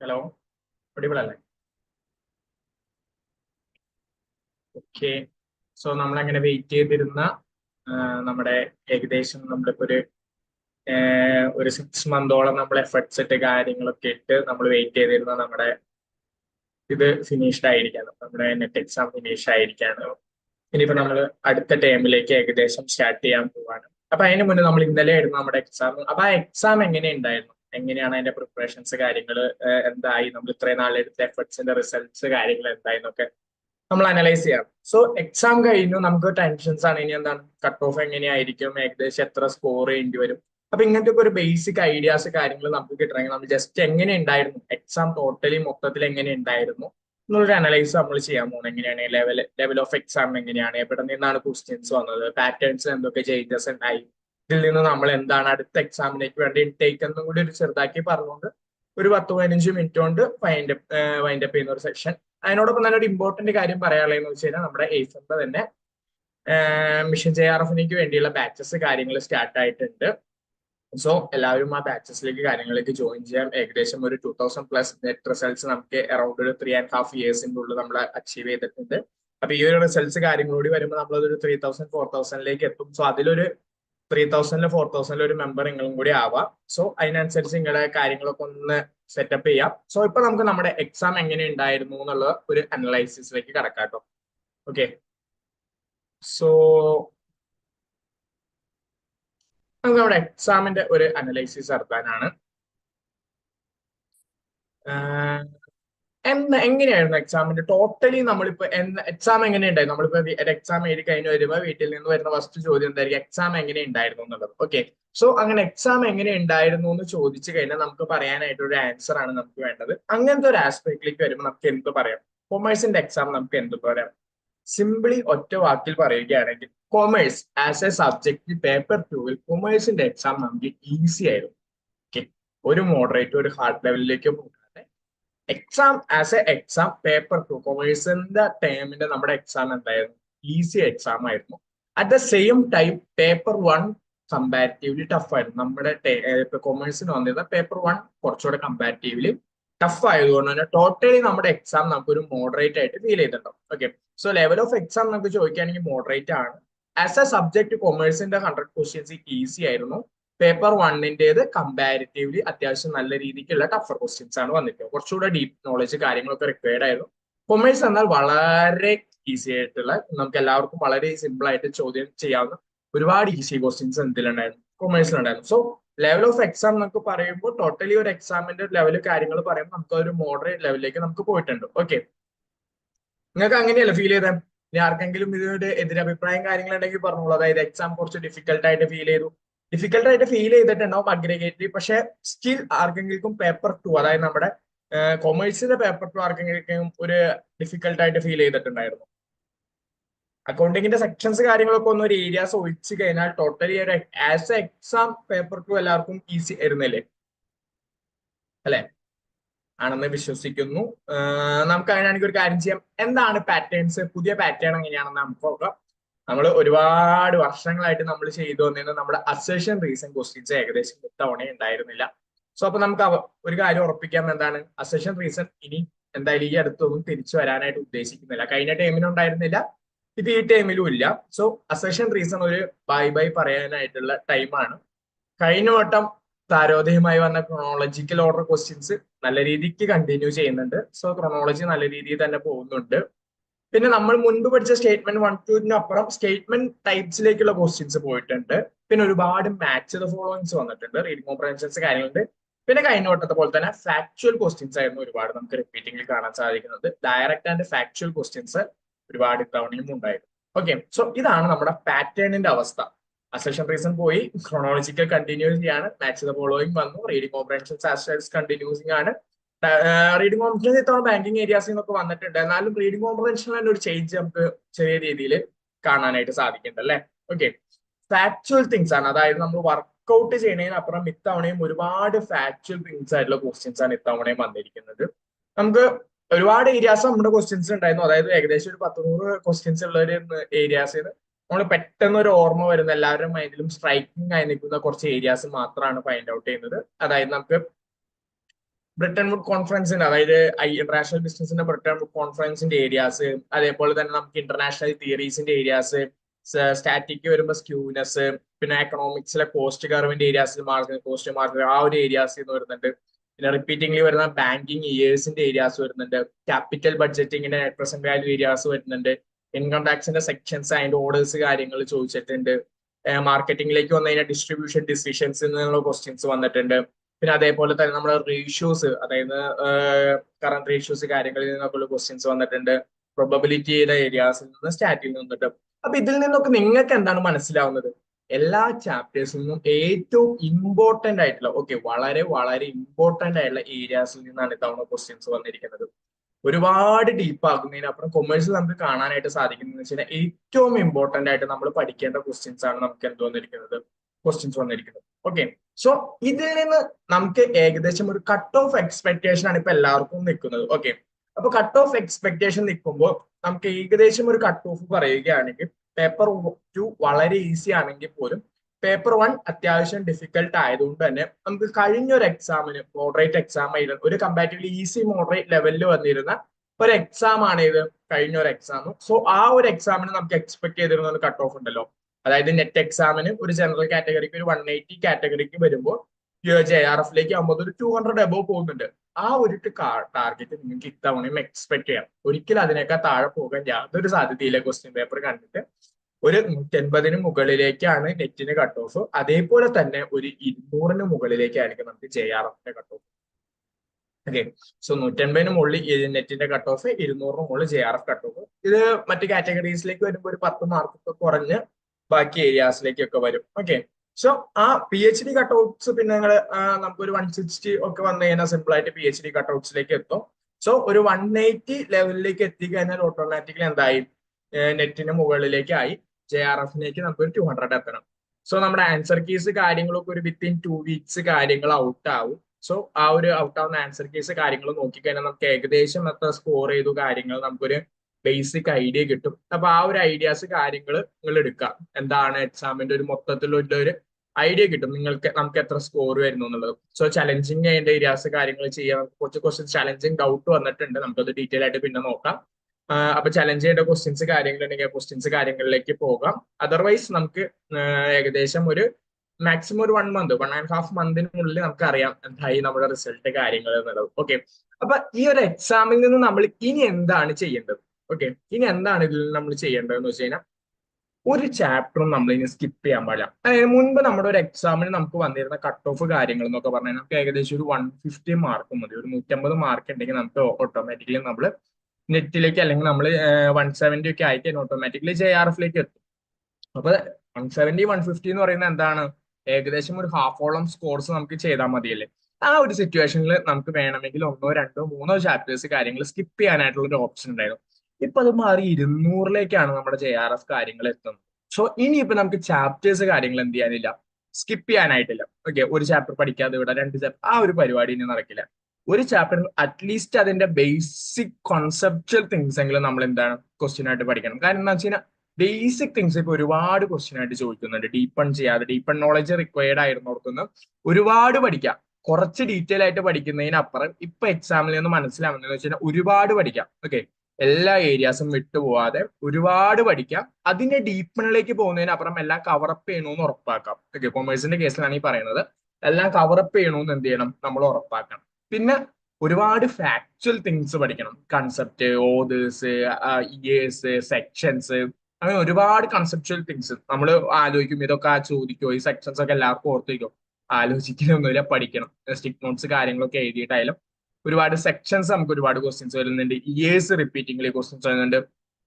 Hello ഒടിബിൾ അല്ലേ? Okay so നമ്മൾ അങ്ങനെ വെയിറ്റ് ചെയ്തിരുന്ന നമ്മുടെ ഏകദേശം നമ്മളിപ്പോ ഒരു ഒരു സിക്സ് മന്തോളം നമ്മൾ എഫർട്സ് ഇട്ട് കാര്യങ്ങളൊക്കെ ഇട്ട് നമ്മൾ വെയിറ്റ് ചെയ്തിരുന്ന നമ്മുടെ ഇത് ഫിനിഷ്ഡ് ആയിരിക്കാണ്. നമ്മുടെ നെറ്റ് എക്സാം ഫിനിഷ് ആയിരിക്കാണ്. ഇനിയിപ്പോ നമ്മൾ അടുത്ത ടേമിലേക്ക് ഏകദേശം സ്റ്റാർട്ട് ചെയ്യാൻ പോവാണ്. അപ്പൊ അതിന് മുന്നേ നമ്മൾ ഇന്നലെ ആയിരുന്നു നമ്മുടെ എക്സാം അപ്പൊ ആ എക്സാം എങ്ങനെ ഉണ്ടായിരുന്നു? എങ്ങനെയാണ് അതിന്റെ പ്രിപ്പറേഷൻസ് കാര്യങ്ങൾ എന്തായി? നമ്മൾ ഇത്രയും നാളെടുത്ത എഫർട്സിന്റെ റിസൾട്ട്സ് കാര്യങ്ങൾ എന്തായി എന്നൊക്കെ നമ്മൾ അനലൈസ് ചെയ്യാം. സോ എക്സാം കഴിഞ്ഞു. നമുക്ക് ടെൻഷൻസ് ആണ്. ഇനി എന്താണ്? കട്ട് ഓഫ് എങ്ങനെയായിരിക്കും? ഏകദേശം എത്ര സ്കോർ ചെയ്യേണ്ടി വരും? അപ്പൊ ഇങ്ങനത്തെ ഒരു ബേസിക് ഐഡിയാസ് കാര്യങ്ങൾ നമുക്ക് കിട്ടണമെങ്കിൽ നമ്മൾ ജസ്റ്റ് എങ്ങനെ ഉണ്ടായിരുന്നു? എക്സാം ടോട്ടലി മൊത്തത്തിൽ എങ്ങനെ ഉണ്ടായിരുന്നു? എന്നുള്ളൊരു അനലൈസ് നമ്മൾ ചെയ്യാൻ പോകുന്നത് എങ്ങനെയാണ്? ലെവൽ ലെവൽ ഓഫ് എക്സാം എങ്ങനെയാണ്? എവിടെ നിന്നാണ് ക്വസ്റ്റ്യൻസ് വന്നത്? പാറ്റേൺസ് എന്തൊക്കെ ചേഞ്ചസ് ഉണ്ടായി? ഇതിൽ നിന്ന് നമ്മൾ എന്താണ് അടുത്ത എക്സാമിലേക്ക് വേണ്ടി ഇൻടേക്ക് എന്നും കൂടി ഒരു ചെറുതാക്കി പറഞ്ഞുകൊണ്ട് ഒരു പത്ത് പതിനഞ്ച് മിനിറ്റ് കൊണ്ട് വൈൻഡ് വൈൻഡ് അപ്പ് ചെയ്യുന്ന ഒരു സെക്ഷൻ അതിനോടൊപ്പം തന്നെ ഒരു ഇമ്പോർട്ടന്റ് കാര്യം പറയാനുള്ളതെന്ന് വെച്ച് കഴിഞ്ഞാൽ നമ്മുടെ എയ്ഫിന്റെ തന്നെ മിഷൻ ജെ ആർ എഫിനേക്ക് വേണ്ടിയുള്ള ബാച്ചസ് കാര്യങ്ങൾ സ്റ്റാർട്ട് ആയിട്ടുണ്ട്. സോ എല്ലാവരും ആ ബാച്ചസിലേക്ക് കാര്യങ്ങളിലേക്ക് ജോയിൻ ചെയ്യാം. ഏകദേശം ഒരു two thousand plus net results നമുക്ക് അറൌണ്ട് ഒരു ത്രീ ആൻഡ് ഹാഫ് ഇയേഴ്സിന്റെ ഉള്ളിൽ നമ്മൾ അച്ചീവ് ചെയ്തിട്ടുണ്ട്. അപ്പൊ ഈ ഒരു റിസൾട്ട്സ് കാര്യങ്ങളോട് വരുമ്പോൾ നമ്മളതൊരു ത്രീ തൗസൻഡ് ഫോർ തൗസൻഡിലേക്ക് എത്തും. സോ അതിലൊരു ത്രീ തൗസൻഡിൽ ഫോർ തൗസൻഡിൽ ഒരു മെമ്പർ നിങ്ങളും കൂടി ആവാം. സോ അതിനനുസരിച്ച് നിങ്ങളുടെ കാര്യങ്ങളൊക്കെ ഒന്ന് സെറ്റപ്പ് ചെയ്യാം. സോ ഇപ്പൊ നമുക്ക് നമ്മുടെ എക്സാം എങ്ങനെ ഉണ്ടായിരുന്നു എന്നുള്ള ഒരു അനലൈസിസിലേക്ക് കടക്കാട്ടോ ഓക്കെ സോ നമുക്ക് നമ്മുടെ എക്സാമിന്റെ ഒരു അനലൈസിസ് നടത്താനാണ്. എന്ന് എങ്ങനെയായിരുന്നു എക്സാമിന്റെ ടോട്ടലി നമ്മളിപ്പോ എക്സാം എങ്ങനെയുണ്ടായിരുന്നു നമ്മളിപ്പോ എക്സാം എഴുതി കഴിഞ്ഞ് വരുമ്പോൾ വീട്ടിൽ നിന്ന് വരുന്ന ഫസ്റ്റ് ചോദ്യം എന്തായിരിക്കും? എക്സാം എങ്ങനെ ഉണ്ടായിരുന്നു എന്നുള്ളത്. ഓക്കെ സോ അങ്ങനെ എക്സാം എങ്ങനെ ഉണ്ടായിരുന്നു എന്ന് ചോദിച്ചു കഴിഞ്ഞാൽ നമുക്ക് പറയാനായിട്ട് ഒരു ആൻസർ ആണ് നമുക്ക് വേണ്ടത്. അങ്ങനത്തെ ഒരു ആസ്പെക്റ്റിലേക്ക് വരുമ്പോൾ നമുക്ക് എന്ത് പറയാം? കൊമേഴ്സിന്റെ എക്സാം നമുക്ക് എന്ത് പറയാം? സിംപിളി ഒറ്റ വാക്കിൽ പറയുകയാണെങ്കിൽ commerce as a subject paper ടൂവിൽ കൊമേഴ്സിന്റെ എക്സാം നമുക്ക് ഈസി ആയിരുന്നു. ഓക്കെ ഒരു മോഡറേറ്റ് ഒരു ഹാർഡ് ലെവലിലേക്ക് പോകാതെ exam as a exam paper two കൊമേഴ്സിന്റെ ടേമിന്റെ നമ്മുടെ എക്സാം എന്തായിരുന്നു? ഈസി എക്സാം ആയിരുന്നു. At the same time paper one comparatively tough ആയിരുന്നു. നമ്മുടെ കൊമേഴ്സിന് വന്നിരുന്ന പേപ്പർ വൺ കുറച്ചുകൂടെ കമ്പാരിറ്റീവ്ലി ടഫ് ആയതുകൊണ്ട് തന്നെ ടോട്ടലി നമ്മുടെ എക്സാം നമുക്ക് ഒരു മോഡറേറ്റ് ആയിട്ട് ഫീൽ ചെയ്തിട്ടുണ്ടാവും. Okay so level of exam നമുക്ക് ചോദിക്കുകയാണെങ്കിൽ മോഡറേറ്റ് ആണ്. ആസ് എ സബ്ജക്ട് കൊമേഴ്സിന്റെ ഹൺഡ്രഡ് ക്വസ്റ്റ്യൻസ് ഈസി ആയിരുന്നു. പേപ്പർ വണ്ണിന്റേത് കമ്പാരിറ്റീവ്ലി അത്യാവശ്യം നല്ല രീതിക്കുള്ള ടഫർ ക്വസ്റ്റ്യൻസ് ആണ് വന്നിട്ടുള്ളത് കുറച്ചുകൂടെ ഡീപ്പ് നോളജ് കാര്യങ്ങളൊക്കെ റിക്വയർഡ് ആയിരുന്നു. കൊമേഴ്സ് എന്നാൽ വളരെ ഈസി ആയിട്ടുള്ള നമുക്ക് എല്ലാവർക്കും വളരെ സിമ്പിൾ ആയിട്ട് ചോദ്യം ചെയ്യാവുന്ന ഒരുപാട് ഈസി ക്വസ്റ്റ്യൻസ് എന്തിലുണ്ടായിരുന്നു? കൊമേഴ്സിലുണ്ടായിരുന്നു സോ ലെവൽ ഓഫ് എക്സാം നമുക്ക് പറയുമ്പോൾ ടോട്ടലി ഒരു എക്സാമിന്റെ ലെവൽ കാര്യങ്ങൾ പറയുമ്പോൾ നമുക്ക് ഒരു മോഡറേറ്റ് ലെവലിലേക്ക് നമുക്ക് പോയിട്ടുണ്ട്. ഓക്കെ നിങ്ങൾക്ക് അങ്ങനെയല്ല ഫീൽ ചെയ്തേ? ഇനി ആർക്കെങ്കിലും ഇതിനൊരു എതിരഭിപ്രായം കാര്യങ്ങളുണ്ടെങ്കിൽ പറഞ്ഞോളൂ. അതായത് എക്സാം കുറച്ച് ഡിഫിക്കൽട്ട് ആയിട്ട് ഫീൽ ചെയ്തു. ഡിഫിക്കൽട്ട് ആയിട്ട് ഫീൽ ചെയ്തിട്ടുണ്ടാവും അഗ്രിഗേറ്ററി പക്ഷെ സ്റ്റിൽ ആർക്കെങ്കിലും പേപ്പർ ടു അതായത് നമ്മുടെ കൊമേഴ്സിന്റെ പേപ്പർ ടു ആർക്കെങ്കിലും ഒരു ഡിഫിക്കൽട്ട് ആയിട്ട് ഫീൽ ചെയ്തിട്ടുണ്ടായിരുന്നു. അക്കൗണ്ടിങ്ങിന്റെ സെക്ഷൻസ് കാര്യങ്ങളൊക്കെ ഒന്ന് ഒരു ഏരിയാസ് ഒഴിച്ചു കഴിഞ്ഞാൽ ടോട്ടലി ഒരു as a exam paper two എല്ലാവർക്കും ഈസി ആയിരുന്നില്ലേ? അല്ലെ? ആണെന്ന് വിശ്വസിക്കുന്നു. നമുക്ക് അതിനാണെങ്കിൽ ഒരു കാര്യം ചെയ്യാം. എന്താണ് പാറ്റേൺസ് പുതിയ പാറ്റേൺ എങ്ങനെയാണെന്ന് നമുക്ക് നോക്കാം. നമ്മൾ ഒരുപാട് വർഷങ്ങളായിട്ട് നമ്മൾ ചെയ്തു വന്നിരുന്ന നമ്മുടെ അസേഷൻ റീസൺ ക്വസ്റ്റ്യൻസ് ഏകദേശം ഇത്തവണ ഉണ്ടായിരുന്നില്ല. സോ അപ്പൊ നമുക്ക് ഒരു കാര്യം ഉറപ്പിക്കാം എന്താണ്? അസേഷൻ റീസൺ ഇനി എന്തായാലും ഈ അടുത്തൊന്നും തിരിച്ചു വരാനായിട്ട് ഉദ്ദേശിക്കുന്നില്ല. കഴിഞ്ഞ ടൈമിനും ഉണ്ടായിരുന്നില്ല. ഇത് ഈ ടൈമിലും ഇല്ല. സോ അസേഷൻ റീസൺ ഒരു ബൈ ബൈ പറയാനായിട്ടുള്ള ടൈമാണ് കഴിഞ്ഞ വട്ടം താരോദയമായി വന്ന ക്രോണോളജിക്കൽ ഓർഡർ ക്വസ്റ്റ്യൻസ് നല്ല രീതിക്ക് കണ്ടിന്യൂ ചെയ്യുന്നുണ്ട്. സോ ക്രോണോളജി നല്ല രീതിയിൽ തന്നെ പോകുന്നുണ്ട്. പിന്നെ നമ്മൾ മുൻപ് പഠിച്ച സ്റ്റേറ്റ്മെന്റ് വൺ ടുവിന് അപ്പുറം സ്റ്റേറ്റ്മെന്റ് ടൈപ്സിലേക്കുള്ള ക്വസ്റ്റ്യൻസ് പോയിട്ടുണ്ട്. പിന്നെ ഒരുപാട് മാച്ച് ദ ഫോളോയിങ്സ് വന്നിട്ടുണ്ട്. റീഡിംഗ് കോംപ്രഹെൻഷൻസ് കാര്യങ്ങളുണ്ട്. പിന്നെ കഴിഞ്ഞ വട്ടത്തെ പോലെ തന്നെ ഫാക്ച്വൽ ക്വസ്റ്റ്യൻസ് ആയിരുന്നു ഒരുപാട് നമുക്ക് റിപ്പീറ്റിംഗിൽ കാണാൻ സാധിക്കുന്നത്. ഡയറക്റ്റ് ആൻഡ് ഫാക്ച്വൽ ക്വസ്റ്റ്യൻസ് ഒരുപാട് ഇത്തവണയും ഉണ്ടായിരുന്നു. ഓക്കെ സോ ഇതാണ് നമ്മുടെ പാറ്റേണിന്റെ അവസ്ഥ. അസെഷൻ റീസൺ പോയി ക്രോണോളജിക്കൽ കണ്ടിന്യൂസ് ആണ് മാച്ച് ദ ഫോളോയിങ് വന്നു റീഡിംഗ് കോംപ്രഹൻഷൻസ് കണ്ടിന്യൂസിംഗ് ആണ്. റീഡിംഗ് കോംപ്രഹൻഷൻ ഇത്തവണ ബാങ്കിങ് ഏരിയാസിൽ നിന്നൊക്കെ വന്നിട്ടുണ്ട്. എന്നാലും റീഡിംഗ് കോംപ്രഹൻഷനിൽ തന്നെ ഒരു ചേഞ്ച് നമുക്ക് ചെറിയ രീതിയിൽ കാണാനായിട്ട് സാധിക്കുന്നുണ്ട് അല്ലെ? ഓക്കെ ഫാക്ച്വൽ തിങ്സ് ആണ്. അതായത് നമ്മൾ വർക്ക്ഔട്ട് ചെയ്യുന്നതിനപ്പുറം ഇത്തവണയും ഒരുപാട് ഫാക്ച്വൽ തിങ്സ് ആയിട്ടുള്ള ക്വസ്റ്റ്യൻസ് ആണ് ഇത്തവണയും വന്നിരിക്കുന്നത്. നമുക്ക് ഒരുപാട് ഏരിയാസ് നമ്മുടെ ക്വസ്റ്റ്യൻസ് ഉണ്ടായിരുന്നു. അതായത് ഏകദേശം ഒരു പത്ത് നൂറ് ക്വസ്റ്റ്യൻസ് ഉള്ള ഒരു ഏരിയാസിൽ നമ്മൾ പെട്ടെന്ന് ഒരു ഓർമ്മ വരുന്ന എല്ലാവരുടെ മൈൻഡിലും സ്ട്രൈക്കിംഗ് ആയി നിൽക്കുന്ന കുറച്ച് ഏരിയാസ് മാത്രമാണ് ഫൈൻഡ് ഔട്ട് ചെയ്യുന്നത്. അതായത് നമുക്ക് വുഡ് കോൺഫറൻസിന്റെ അതായത് ഇന്റർനാഷണൽ ബിസിനസിന്റെ വുഡ് കോൺഫറൻസിന്റെ ഏരിയാസ് അതേപോലെ തന്നെ നമുക്ക് ഇന്റർനാഷണൽ തിയറീസിന്റെ ഏരിയാസ് സ്റ്റാറ്റിക് വരുമ്പോൾ സ്ക്യൂനെസ് പിന്നെ എക്കണോമിക്സിലെ കോസ്റ്റ് കർവിന്റെ ഏരിയാസിൽ മാർക്ക് കോസ്റ്റ് മാർക്ക് ആ ഒരു ഏരിയാസ് എന്ന് വരുന്നുണ്ട്. പിന്നെ റിപ്പീറ്റിംഗ്ലി വരുന്ന ബാങ്കിങ് ഇയേഴ്സിന്റെ ഏരിയാസ് വരുന്നുണ്ട്. ക്യാപിറ്റൽ ബഡ്ജറ്റിംഗിന്റെ നെറ്റ് പ്രസന്റ് വാല്യൂ ഏരിയാസ് വരുന്നുണ്ട്. ഇൻകം ടാക്സിന്റെ സെക്ഷൻസ് അതിന്റെ ഓർഡേഴ്സ് കാര്യങ്ങൾ ചോദിച്ചിട്ടുണ്ട്. മാർക്കറ്റിംഗിലേക്ക് വന്നു കഴിഞ്ഞാൽ ഡിസ്ട്രിബ്യൂഷൻ ഡിസിഷൻസ് എന്നുള്ള ക്വസ്റ്റ്യൻസ് വന്നിട്ടുണ്ട്. പിന്നെ അതേപോലെ തന്നെ നമ്മുടെ റേഷ്യോസ് അതായത് കറണ്ട് റേഷ്യോസ് കാര്യങ്ങളിൽ നിന്നൊക്കെയുള്ള ക്വസ്റ്റ്യൻസ് വന്നിട്ടുണ്ട്. പ്രൊബബിലിറ്റിയുടെ ഏരിയാസിൽ നിന്ന് സ്റ്റാറ്റിൽ നിന്നിട്ട്. അപ്പൊ ഇതിൽ നിന്നൊക്കെ നിങ്ങൾക്ക് എന്താണ് മനസ്സിലാവുന്നത്? എല്ലാ ചാപ്റ്റേഴ്സിൽ നിന്നും ഏറ്റവും ഇമ്പോർട്ടന്റ് ആയിട്ടുള്ള ഓക്കെ വളരെ വളരെ ഇമ്പോർട്ടന്റ് ആയിട്ടുള്ള ഏരിയാസിൽ നിന്നാണ് ഇത്തവണ ക്വസ്റ്റ്യൻസ് വന്നിരിക്കുന്നത്. ഒരുപാട് ഡീപ്പ് ആകുന്നതിനപ്പുറം കൊമേഴ്സിൽ നമുക്ക് കാണാനായിട്ട് സാധിക്കുന്നത് വെച്ചാൽ ഏറ്റവും ഇമ്പോർട്ടന്റ് ആയിട്ട് നമ്മൾ പഠിക്കേണ്ട ക്വസ്റ്റ്യൻസ് ആണ് നമുക്ക് എന്ത് വന്നിരിക്കുന്നത് ക്വസ്റ്റ്യൻസ് വന്നിരിക്കുന്നത്. ഓക്കെ സോ ഇതിൽ നിന്ന് നമുക്ക് ഏകദേശം ഒരു കട്ട് ഓഫ് എക്സ്പെക്ടേഷൻ ആണ് ഇപ്പൊ എല്ലാവർക്കും നിൽക്കുന്നത്. ഓക്കെ അപ്പൊ കട്ട് ഓഫ് എക്സ്പെക്ടേഷൻ നിൽക്കുമ്പോൾ നമുക്ക് ഏകദേശം ഒരു കട്ട് ഓഫ് പറയുകയാണെങ്കിൽ പേപ്പർ ടു വളരെ ഈസി ആണെങ്കിൽ പോലും പേപ്പർ വൺ അത്യാവശ്യം ഡിഫിക്കൽട്ട് ആയതുകൊണ്ട് തന്നെ നമുക്ക് കഴിഞ്ഞ ഒരു എക്സാമിന് മോഡറേറ്റ് എക്സാം ആയിരുന്നു ഒരു കമ്പാരിറ്റീവ്ലി ഈസി മോഡറേറ്റ് ലെവലിൽ വന്നിരുന്ന ഒരു എക്സാം ആണ് ഇത്. കഴിഞ്ഞ ഒരു എക്സാം സോ ആ ഒരു എക്സാമിന് നമുക്ക് എക്സ്പെക്ട് ചെയ്തിരുന്ന ഒരു കട്ട് ഓഫ് ഉണ്ടല്ലോ. അതായത് നെറ്റ് എക്സാമിന് ഒരു ജനറൽ കാറ്റഗറിക്ക് ഒരു വൺ എയ്റ്റി കാറ്റഗറിക്ക് വരുമ്പോൾ ജെ ആർ എഫിലേക്ക് ആകുമ്പോൾ ഒരു ടു ഹൺഡ്രഡ് എബോവ് പോകുന്നുണ്ട്. ആ ഒരു ടാർഗറ്റ് നിങ്ങൾക്ക് ഇത്തവണയും എക്സ്പെക്ട് ചെയ്യാം. ഒരിക്കലും അതിനേക്കാൾ താഴെ പോകാൻ യാതൊരു സാധ്യതയില്ല ക്വസ്റ്റ്യൻ പേപ്പർ കണ്ടിട്ട്. ഒരു നൂറ്റൻപതിന് മുകളിലേക്കാണ് നെറ്റിന് കട്ട് ഓഫ് അതേപോലെ തന്നെ ഒരു ഇരുന്നൂറിന് മുകളിലേക്കായിരിക്കും നമുക്ക് ജെ ആർ എഫിന്റെ കട്ട് ഓഫ് ഓക്കെ സോ നൂറ്റൻപതിന് മുകളിൽ നെറ്റിന്റെ കട്ട് ഓഫ് ഇരുന്നൂറിന് മുകളിൽ J R F cut off ഇത് മറ്റു കാറ്റഗറീസിലേക്ക് വരുമ്പോൾ ഒരു പത്ത് മാർക്കൊക്കെ കുറഞ്ഞ് ബാക്കി ഏരിയാസിലേക്കൊക്കെ വരും. ഓക്കെ സോ ആ P H D cut outs പിന്നെ നിങ്ങൾ നമുക്കൊരു വൺ സിക്സ്റ്റി ഒക്കെ വന്നു കഴിഞ്ഞാൽ സിമ്പിൾ ആയിട്ട് പി എച്ച് ഡി കട്ട് ഔട്ട്സിലേക്ക് എത്തും സോ ഒരു വൺ എയ്റ്റി ലെവലിലേക്ക് എത്തിക്കഴിഞ്ഞാൽ ഓട്ടോമാറ്റിക്കലി എന്തായി? നെറ്റിന് മുകളിലേക്കായി. ജെ ആർ എഫിലേക്ക് നമുക്ക് ഒരു ടു ഹൺഡ്രഡ് എത്തണം. സോ നമ്മുടെ ആൻസർ കീസ് കാര്യങ്ങളൊക്കെ ഒരു വിത്തിൻ ടു വീക്സ് കാര്യങ്ങൾ ഔട്ട് ആവും. സോ ആ ഒരു ഔട്ട് ആവുന്ന ആൻസർ കേസ് കാര്യങ്ങൾ നോക്കിക്കഴിഞ്ഞാൽ നമുക്ക് ഏകദേശം എത്ര സ്കോർ ചെയ്തു കാര്യങ്ങൾ നമുക്കൊരു ബേസിക് ഐഡിയ കിട്ടും. അപ്പൊ ആ ഒരു ഐഡിയാസ് കാര്യങ്ങൾ നിങ്ങൾ എടുക്കാം എന്താണ് എക്സാമിന്റെ ഒരു മൊത്തത്തിലുള്ള ഒരു ഐഡിയ കിട്ടും. നിങ്ങൾക്ക് നമുക്ക് എത്ര സ്കോർ വരുന്നു എന്നുള്ളത്. സോ ചലഞ്ചിങ് അതിന്റെ ഏരിയാസ് കാര്യങ്ങൾ ചെയ്യാൻ കുറച്ച് കുറച്ച് ചലഞ്ചിങ് ഡൗട്ട് വന്നിട്ടുണ്ട്. നമുക്കത് ഡീറ്റെയിൽ ആയിട്ട് പിന്നെ നോക്കാം. അപ്പൊ ചലഞ്ച് ചെയ്യേണ്ട ക്വസ്റ്റ്യൻസ് കാര്യങ്ങളുണ്ടെങ്കിൽ ക്വസ്റ്റ്യൻസ് കാര്യങ്ങളിലേക്ക് പോകാം. അതർവൈസ് നമുക്ക് ഏകദേശം ഒരു മാക്സിമം ഒരു one month one and half മന്തിനുള്ളിൽ നമുക്ക് അറിയാം എന്തായി നമ്മുടെ റിസൾട്ട് കാര്യങ്ങൾ എന്നുള്ളത്. ഓക്കെ അപ്പൊ ഈ ഒരു എക്സാമിൽ നിന്ന് നമ്മൾ ഇനി എന്താണ് ചെയ്യേണ്ടത്? ഓക്കെ ഇനി എന്താണ് ഇതിൽ നമ്മൾ ചെയ്യേണ്ടതെന്ന് വെച്ച് കഴിഞ്ഞാൽ ഒരു ചാപ്റ്ററും നമ്മൾ ഇനി സ്കിപ്പ് ചെയ്യാൻ പാടില്ല. അതായത് മുൻപ് നമ്മുടെ ഒരു എക്സാമിന് നമുക്ക് വന്നിരുന്ന കട്ട് ഓഫ് കാര്യങ്ങൾ എന്നൊക്കെ പറഞ്ഞാൽ നമുക്ക് ഏകദേശം ഒരു വൺ ഫിഫ്റ്റി മാർക്ക് മതി. ഒരു നൂറ്റമ്പത് മാർക്ക് ഉണ്ടെങ്കിൽ നമുക്ക് ഓട്ടോമാറ്റിക്കലി നമ്മൾ നെറ്റിലേക്ക് അല്ലെങ്കിൽ നമ്മൾ വൺ സെവന്റി ഒക്കെ ആയിട്ട് ഓട്ടോമാറ്റിക്കലി ജെ ആർ എഫിലേക്ക് എത്തും. അപ്പൊ വൺ സെവന്റി വൺ ഫിഫ്റ്റി എന്ന് പറയുന്നത് എന്താണ്? ഏകദേശം ഒരു ഹാഫോളം സ്കോർസ് നമുക്ക് ചെയ്താൽ മതിയല്ലേ. ആ ഒരു സിറ്റുവേഷനിൽ നമുക്ക് വേണമെങ്കിൽ ഒന്നോ രണ്ടോ മൂന്നോ ചാപ്റ്റേഴ്സ് കാര്യങ്ങൾ സ്കിപ്പ് ചെയ്യാനായിട്ടുള്ള ഒരു ഓപ്ഷൻ ഉണ്ടായിരുന്നു. ഇപ്പൊ അത് മാറി ഇരുന്നൂറിലേക്കാണ് നമ്മുടെ ജെ ആർ എഫ് കാര്യങ്ങൾ എത്തുന്നത്. സോ ഇനിയിപ്പോ നമുക്ക് ചാപ്റ്റേഴ്സ് കാര്യങ്ങൾ എന്ത് ചെയ്യാനില്ല. സ്കിപ്പ് ചെയ്യാനായിട്ടില്ല. ഓക്കെ ഒരു ചാപ്റ്റർ പഠിക്കാതെ ഇവിടെ രണ്ട് ചാപ്റ്റർ ആ ഒരു പരിപാടി ഇനി നടക്കില്ല. ഒരു ചാപ്റ്റർ അറ്റ്ലീസ്റ്റ് അതിന്റെ ബേസിക് കോൺസെപ്റ്റൽ തിങ്സ് എങ്കിലും നമ്മൾ എന്താണ് ക്വസ്റ്റ്യൻ ആയിട്ട് പഠിക്കണം. കാരണം എന്താ വെച്ച് കഴിഞ്ഞാൽ ബേസിക് തിങ്സ് ഇപ്പൊ ഒരുപാട് ക്വസ്റ്റ്യൻ ആയിട്ട് ചോദിക്കുന്നുണ്ട്. ഡീപ്പൺ ചെയ്യാതെ ഡീപ്പൺ നോളജ് റിക്വയർഡ് ആയിരുന്നോർത്തുനിന്ന് ഒരുപാട് പഠിക്കാം. കുറച്ച് ഡീറ്റെയിൽ ആയിട്ട് പഠിക്കുന്നതിനപ്പുറം ഇപ്പൊ എക്സാമിൽ നിന്ന് മനസ്സിലാവുന്നതെന്ന് വെച്ച് കഴിഞ്ഞാൽ ഒരുപാട് പഠിക്കാം. ഓക്കെ എല്ലാ ഏരിയാസും വിട്ടുപോവാതെ ഒരുപാട് പഠിക്കാം. അതിന്റെ ഡീപ്പണിലേക്ക് പോകുന്നതിനപ്പുറം എല്ലാം കവറപ്പ് ചെയ്യണമെന്ന് ഉറപ്പാക്കാം. ഓക്കെ കൊമേഴ്സിന്റെ കേസിലാണ് ഈ പറയുന്നത്. എല്ലാം കവറപ്പ് ചെയ്യണമെന്ന് എന്ത് ചെയ്യണം? നമ്മൾ ഉറപ്പാക്കണം. പിന്നെ ഒരുപാട് ഫാക്ച്വൽ തിങ്സ് പഠിക്കണം. കൺസെപ്റ്റ് ഓതേഴ്സ് ഇയേഴ്സ് സെക്ഷൻസ് അങ്ങനെ ഒരുപാട് കൺസെപ്ച്വൽ തിങ്സ് നമ്മൾ ആലോചിക്കും. ഇതൊക്കെ ചോദിക്കോ? ഈ സെക്ഷൻസ് ഒക്കെ എല്ലാവർക്കും ഓർത്തിരിക്കും ആലോചിക്കലൊന്നുമില്ല പഠിക്കണം. സ്റ്റിക് നോട്ട്സ് കാര്യങ്ങളൊക്കെ എഴുതിയിട്ടായാലും ഒരുപാട് സെക്ഷൻസ് നമുക്ക് ഒരുപാട് ക്വസ്റ്റ്യൻസ് വരുന്നുണ്ട്. ഇയേഴ്സ് റിപ്പീറ്റിംഗ്ലി ക്വസ്റ്റ്യൻസ് വരുന്നുണ്ട്.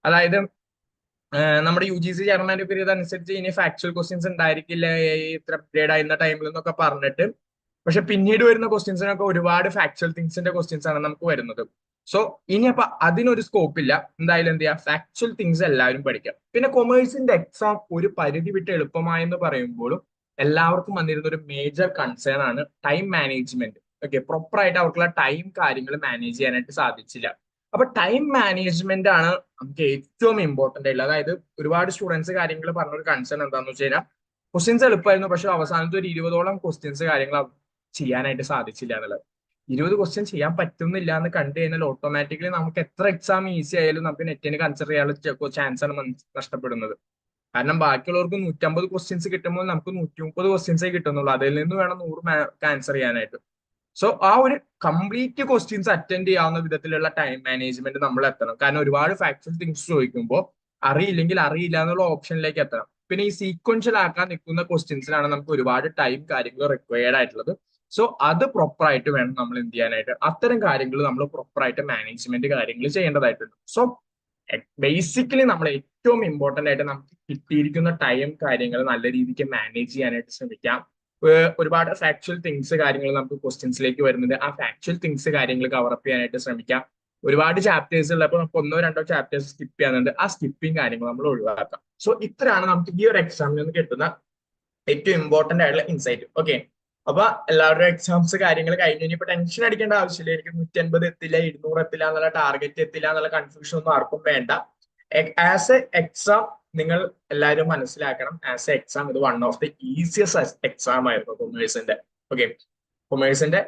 അതായത് നമ്മുടെ യു ജി സി ചെയർമാന്റെ പീരീഡ് അനുസരിച്ച് ഇനി ഫാക്ച്വൽ ക്വസ്റ്റ്യൻസ് ഉണ്ടായിരിക്കില്ല ഇത്ര അപ്ഗ്രേഡ് ആയിരുന്ന ടൈമിൽ എന്നൊക്കെ പറഞ്ഞിട്ട്. പക്ഷെ പിന്നീട് വരുന്ന ക്വസ്റ്റ്യൻസിനൊക്കെ ഒരുപാട് ഫാക്ച്വൽ തിങ്സിന്റെ ക്വസ്റ്റ്യൻസ് ആണ് നമുക്ക് വരുന്നത്. സോ ഇനി അപ്പൊ അതിനൊരു സ്കോപ്പ് ഇല്ല. എന്തായാലും എന്ത് ചെയ്യാം? ഫാക്ച്വൽ തിങ്സ് എല്ലാവരും പഠിക്കാം. പിന്നെ കൊമേഴ്സിന്റെ എക്സാം ഒരു പരിധി വിട്ട് എളുപ്പമായെന്ന് പറയുമ്പോഴും എല്ലാവർക്കും വന്നിരുന്ന ഒരു മേജർ കൺസേൺ ആണ് ടൈം മാനേജ്മെന്റ് ഓക്കെ പ്രോപ്പറായിട്ട് അവർക്കുള്ള ടൈം കാര്യങ്ങൾ മാനേജ് ചെയ്യാനായിട്ട് സാധിച്ചില്ല. അപ്പൊ ടൈം മാനേജ്മെന്റ് ആണ് നമുക്ക് ഏറ്റവും ഇമ്പോർട്ടന്റ് ആയിട്ടുള്ളത്. അതായത് ഒരുപാട് സ്റ്റുഡൻസ് കാര്യങ്ങൾ പറഞ്ഞ ഒരു കൺസേൺ എന്താണെന്ന് വെച്ച് കഴിഞ്ഞാൽ ക്വസ്റ്റ്യൻസ് എളുപ്പമായിരുന്നു. പക്ഷെ അവസാനത്തെ ഒരു ഇരുപതോളം ക്വസ്റ്റ്യൻസ് കാര്യങ്ങൾ ചെയ്യാനായിട്ട് സാധിച്ചില്ല എന്നുള്ളത്. ഇരുപത് ക്വസ്റ്റ്യൻ ചെയ്യാൻ പറ്റുന്നില്ല എന്ന് കണ്ടു കഴിഞ്ഞാൽ ഓട്ടോമാറ്റിക്കലി നമുക്ക് എത്ര എക്സാം ഈസി ആയാലും നമുക്ക് നെറ്റിന് കൺസിഡർ ചെയ്യാനുള്ള ചാൻസ് ആണ് നഷ്ടപ്പെടുന്നത്. കാരണം ബാക്കിയുള്ളവർക്ക് നൂറ്റമ്പത് ക്വസ്റ്റ്യൻസ് കിട്ടുമ്പോൾ നമുക്ക് നൂറ്റി മുപ്പത് ക്വസ്റ്റ്യൻസേ കിട്ടുന്നുള്ളൂ. അതിൽ നിന്ന് വേണം നൂറ് ആൻസർ ചെയ്യാനായിട്ട്. സോ ആ ഒരു കംപ്ലീറ്റ് ക്വസ്റ്റ്യൻസ് അറ്റൻഡ് ചെയ്യാവുന്ന വിധത്തിലുള്ള ടൈം മാനേജ്മെന്റ് നമ്മൾ എത്തണം. കാരണം ഒരുപാട് ഫാക്ച്വൽ തിങ്സ് ചോദിക്കുമ്പോൾ അറിയില്ലെങ്കിൽ അറിയില്ല എന്നുള്ള ഓപ്ഷനിലേക്ക് എത്തണം. പിന്നെ ഈ സീക്വൻഷ്യൽ ആക്കാൻ നിൽക്കുന്ന ക്വസ്റ്റ്യൻസിലാണ് നമുക്ക് ഒരുപാട് ടൈം കാര്യങ്ങൾ റിക്വയർഡ് ആയിട്ടുള്ളത്. സോ അത് പ്രോപ്പർ ആയിട്ട് വേണം നമ്മൾ എന്ത് ചെയ്യാനായിട്ട്. അത്തരം കാര്യങ്ങൾ നമ്മൾ പ്രോപ്പർ ആയിട്ട് മാനേജ്മെന്റ് കാര്യങ്ങൾ ചെയ്യേണ്ടതായിട്ടുണ്ട്. സോ ബേസിക്കലി നമ്മൾ ഏറ്റവും ഇമ്പോർട്ടന്റ് ആയിട്ട് നമുക്ക് കിട്ടിയിരിക്കുന്ന ടൈം കാര്യങ്ങൾ നല്ല രീതിക്ക് മാനേജ് ചെയ്യാനായിട്ട് ശ്രമിക്കാം. ഒരുപാട് ഫാക്ച്വൽ തിങ്സ് കാര്യങ്ങൾ നമുക്ക് ക്വസ്റ്റ്യൻസിലേക്ക് വരുന്നത് ആ ഫാക്ച്വൽ തിങ്സ് കാര്യങ്ങൾ കവറപ്പ് ചെയ്യാനായിട്ട് ശ്രമിക്കാം. ഒരുപാട് ചാപ്റ്റേഴ്സ് ഉള്ളപ്പോൾ നമുക്ക് ഒന്നോ രണ്ടോ ചാപ്റ്റേഴ്സ് സ്കിപ്പ് ചെയ്യാനുണ്ട്. ആ സ്കിപ്പിംഗ് കാര്യങ്ങൾ നമ്മൾ ഒഴിവാക്കാം. സോ ഇത്രയാണ് നമുക്ക് ഈ ഒരു എക്സാമിൽ നിന്ന് കിട്ടുന്ന ഏറ്റവും ഇമ്പോർട്ടന്റ് ആയിട്ടുള്ള ഇൻസൈറ്റ് ഓക്കെ അപ്പൊ എല്ലാവരുടെ എക്സാംസ് കാര്യങ്ങൾ കഴിഞ്ഞു ഇനിയിപ്പോ ടെൻഷൻ അടിക്കേണ്ട ആവശ്യമില്ല. എനിക്ക് നൂറ്റി അൻപത് എത്തില്ല ഇരുന്നൂറ് എത്തില്ല എന്നുള്ള ടാർഗറ്റ് എത്തില്ല എന്നുള്ള കൺഫ്യൂഷൻ ഒന്നും ആർക്കും വേണ്ട. ആസ് എ എക്സാം നിങ്ങൾ എല്ലാവരും മനസ്സിലാക്കണം ആസ് എ എക്സാം ഇത് one of the easiest exam ആയിരുന്നു കൊമേഴ്സിന്റെ okay കൊമേഴ്സിന്റെ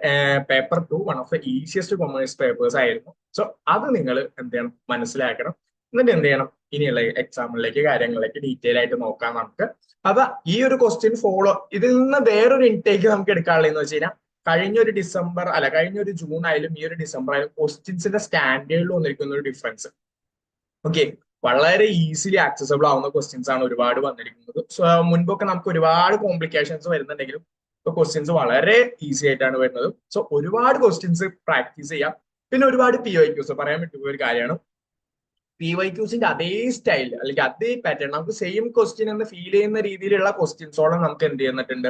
paper two one of the easiest commerce papers ആയിരുന്നു. സോ അത് നിങ്ങൾ എന്ത് ചെയ്യണം? മനസ്സിലാക്കണം. എന്നിട്ട് എന്ത് ചെയ്യണം? ഇനിയുള്ള എക്സാമിലേക്ക് കാര്യങ്ങളിലേക്ക് ഡീറ്റെയിൽ ആയിട്ട് നോക്കാം നമുക്ക്. അപ്പൊ ഈ ഒരു ക്വസ്റ്റ്യൻ ഫോളോ ഇതിൽ നിന്ന് വേറൊരു ഇൻടേക്ക് നമുക്ക് എടുക്കാനുള്ളതെന്ന് വെച്ച് കഴിഞ്ഞാൽ കഴിഞ്ഞ ഒരു ഡിസംബർ അല്ല കഴിഞ്ഞ ഒരു ജൂൺ ആയാലും ഈ ഒരു ഡിസംബർ ആയാലും ക്വസ്റ്റ്യൻസിന്റെ സ്റ്റാൻഡേർഡിൽ വന്നിരിക്കുന്ന ഒരു ഡിഫറൻസ് ഓക്കെ വളരെ ഈസിലി ആക്സസബിൾ ആവുന്ന ക്വസ്റ്റ്യൻസ് ആണ് ഒരുപാട് വന്നിരിക്കുന്നത്. മുൻപൊക്കെ നമുക്ക് ഒരുപാട് കോംപ്ലിക്കേഷൻസ് വരുന്നുണ്ടെങ്കിലും ഇപ്പൊ ക്വസ്റ്റ്യൻസ് വളരെ ഈസി ആയിട്ടാണ് വരുന്നത്. സോ ഒരുപാട് ക്വസ്റ്റ്യൻസ് പ്രാക്ടീസ് ചെയ്യാം. പിന്നെ ഒരുപാട് പി വൈ ക്യൂസ് പറയാൻ പറ്റുന്ന ഒരു കാര്യമാണ്. പി വൈ ക്യൂസിന്റെ അതേ സ്റ്റൈൽ അല്ലെങ്കിൽ അതേ പാറ്റേൺ നമുക്ക് സെയിം ക്വസ്റ്റ്യൻ എന്ന് ഫീൽ ചെയ്യുന്ന രീതിയിലുള്ള ക്വസ്റ്റ്യൻസോളം നമുക്ക് എന്ത് ചെയ്യുന്നിട്ടുണ്ട്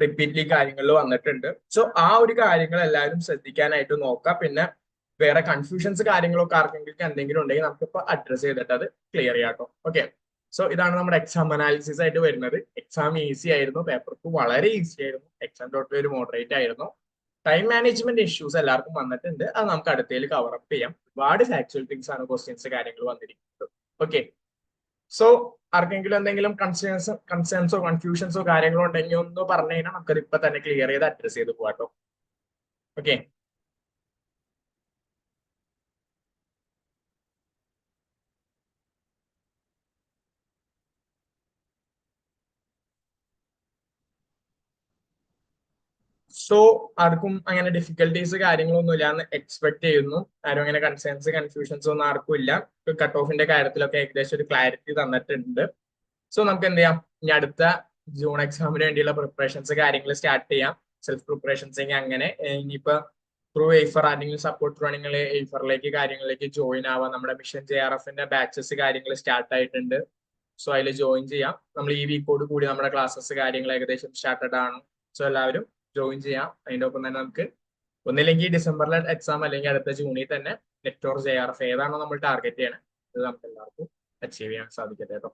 റിപ്പീറ്റ്ലി കാര്യങ്ങളിൽ വന്നിട്ടുണ്ട്. സോ ആ ഒരു കാര്യങ്ങൾ എല്ലാവരും ശ്രദ്ധിക്കാനായിട്ട് നോക്കാം. പിന്നെ വേറെ കൺഫ്യൂഷൻസ് കാര്യങ്ങളൊക്കെ ആർക്കെങ്കിലും എന്തെങ്കിലും ഉണ്ടെങ്കിൽ നമുക്കിപ്പോ അഡ്രസ് ചെയ്തിട്ട് അത് ക്ലിയർ ചെയ്യാട്ടോ ഓക്കെ സോ ഇതാണ് നമ്മുടെ എക്സാം അനാലിസിസ് ആയിട്ട് വരുന്നത്. എക്സാം ഈസി ആയിരുന്നു. പേപ്പർ ടു വളരെ ഈസി ആയിരുന്നു. എക്സാം ടോട്ടൽ ഒരു മോഡറേറ്റ് ആയിരുന്നു. ടൈം മാനേജ്മെന്റ് ഇഷ്യൂസ് എല്ലാവർക്കും വന്നിട്ടുണ്ട്. അത് നമുക്ക് അടുത്തേൽ കവർ അപ്പ് ചെയ്യാം. ഒരുപാട് ഫാക്ച്വൽ തിങ്സ് ആണ് ക്വസ്റ്റ്യൻസ് കാര്യങ്ങൾ വന്നിരിക്കുന്നത്. ഓക്കെ സോ ആർക്കെങ്കിലും എന്തെങ്കിലും കൺസേൺസ് കൺസേൺസോ കൺഫ്യൂഷൻസോ കാര്യങ്ങളോ ഉണ്ടെങ്കിൽ ഒന്ന് പറഞ്ഞു കഴിഞ്ഞാൽ നമുക്കത് ഇപ്പൊ തന്നെ ക്ലിയർ ചെയ്ത് അഡ്രസ് ചെയ്ത് പോകാട്ടോ ഓക്കെ സോ ആർക്കും അങ്ങനെ ഡിഫിക്കൽട്ടീസ് കാര്യങ്ങളൊന്നും ഇല്ല എന്ന് എക്സ്പെക്ട് ചെയ്യുന്നു. ആരും അങ്ങനെ കൺസേൺസ് കൺഫ്യൂഷൻസ് ഒന്നും ആർക്കും ഇല്ല. കട്ട് ഓഫിന്റെ കാര്യത്തിലൊക്കെ ഏകദേശം ഒരു ക്ലാരിറ്റി തന്നിട്ടുണ്ട്. സോ നമുക്ക് എന്ത് ചെയ്യാം? ഇനി അടുത്ത ജൂൺ എക്സാമിന് വേണ്ടിയുള്ള പ്രിപ്പറേഷൻസ് കാര്യങ്ങൾ സ്റ്റാർട്ട് ചെയ്യാം. സെൽഫ് പ്രിപ്പറേഷൻസ് അങ്ങനെ. ഇനിയിപ്പോ ത്രൂ എയ്ഫർ ആരെങ്കിലും സപ്പോർട്ട് ആണെങ്കിൽ എയ്ഫറിലേക്ക് കാര്യങ്ങളിലേക്ക് ജോയിൻ ആവാം. നമ്മുടെ മിഷൻ ജെ ആർ എഫിന്റെ ബാച്ചസ് കാര്യങ്ങൾ സ്റ്റാർട്ട് ആയിട്ടുണ്ട്. സോ അതിൽ ജോയിൻ ചെയ്യാം. നമ്മൾ ഈ വീക്കോട് കൂടി നമ്മുടെ ക്ലാസ്സസ് കാര്യങ്ങൾ ഏകദേശം സ്റ്റാർട്ടഡ് ആണ്. സോ എല്ലാവരും ജോയിൻ ചെയ്യാം. അതിന്റെ ഒപ്പം തന്നെ നമുക്ക് ഒന്നില്ലെങ്കിൽ ഡിസംബറിലെ എക്സാം അല്ലെങ്കിൽ അടുത്ത ജൂണിൽ തന്നെ NET or J R F ഏതാണോ നമ്മൾ ടാർഗറ്റ് ചെയ്യണേ അത് നമുക്ക് എല്ലാവർക്കും അച്ചീവ് ചെയ്യാൻ സാധിക്കട്ടെ കേട്ടോ